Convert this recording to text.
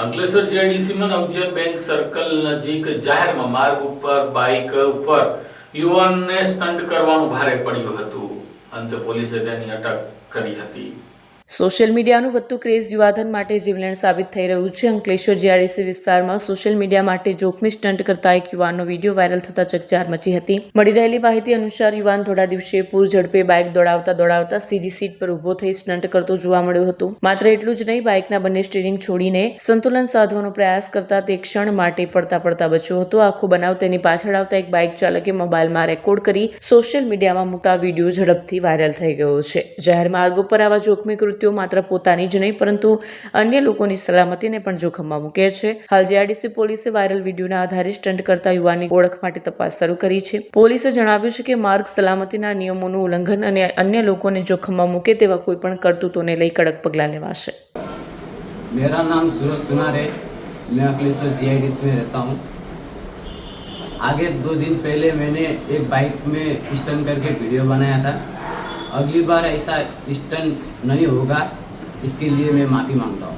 અંકલેશ્વર જીઆઈડીસીમાં Navjivan bank circle નજીક જાહેરમાં માર્ગ ઉપર બાઇક ઉપર યુવાનને સ્ટન્ટ કરવાનું ભારે પડ્યું હતું. અંતે પોલીસે તેની અટક કરી હતી. સોશિયલ મીડિયાનું વધતું ક્રેઝ યુવાધન માટે જીવલેણ સાબિત થઈ રહ્યું છે. અંકલેશ્વર જીઆરડીસી વિસ્તારમાં સોશિયલ મીડિયા માટે જોખમી સ્ટન્ટ કરતા એક યુવાનનો વીડિયો વાયરલ થતા ચકચાર મચી હતી. મળી રહેલી માહિતી અનુસાર યુવાન થોડા દિવસે પૂર ઝડપે બાઇક દોડાવતા દોડાવતા સીધી સીટ પર ઊભો થઈ સ્ટન્ટ કરતો જોવા મળ્યો હતો. માત્ર એટલું જ નહીં, બાઇકના બંને સ્ટીરિંગ છોડીને સંતુલન સાધવાનો પ્રયાસ કરતા તે ક્ષણ માટે પડતા પડતા બચ્યો હતો. આખો બનાવ તેની પાછળ આવતા એક બાઇક ચાલકે મોબાઈલમાં રેકોર્ડ કરી સોશિયલ મીડિયામાં મૂકતા વીડિયો ઝડપથી વાયરલ થઈ ગયો છે. જાહેર માર્ગ ઉપર આવા જોખમી કૃત્યો માત્ર પોતાની જ નહીં પરંતુ અન્ય લોકોની સલામતીને પણ જોખમમાં મૂકે છે હાલ જીઆરડીસી પોલીસે વાયરલ વિડીયોના આધારે સ્ટન્ટ કરતા યુવાનની ઓળખ માટે તપાસ શરૂ કરી છે પોલીસે જણાવ્યું છે કે માર્ગ સલામતીના નિયમોનું ઉલ્લંઘન અને અન્ય લોકોને જોખમમાં મૂકે તેવા કોઈપણ કરતૂતોને લઈ કડક પગલાં લેવાશે मेरा नाम सूरज सुनार है मैं अखिलेश्वर जी में रहता हूँ आगे दो दिन पहले मैंने एक बाइक में स्टन करके वीडियो बनाया था अगली बार ऐसा स्टन नहीं होगा इसके लिए मैं माफ़ी मांगता हूँ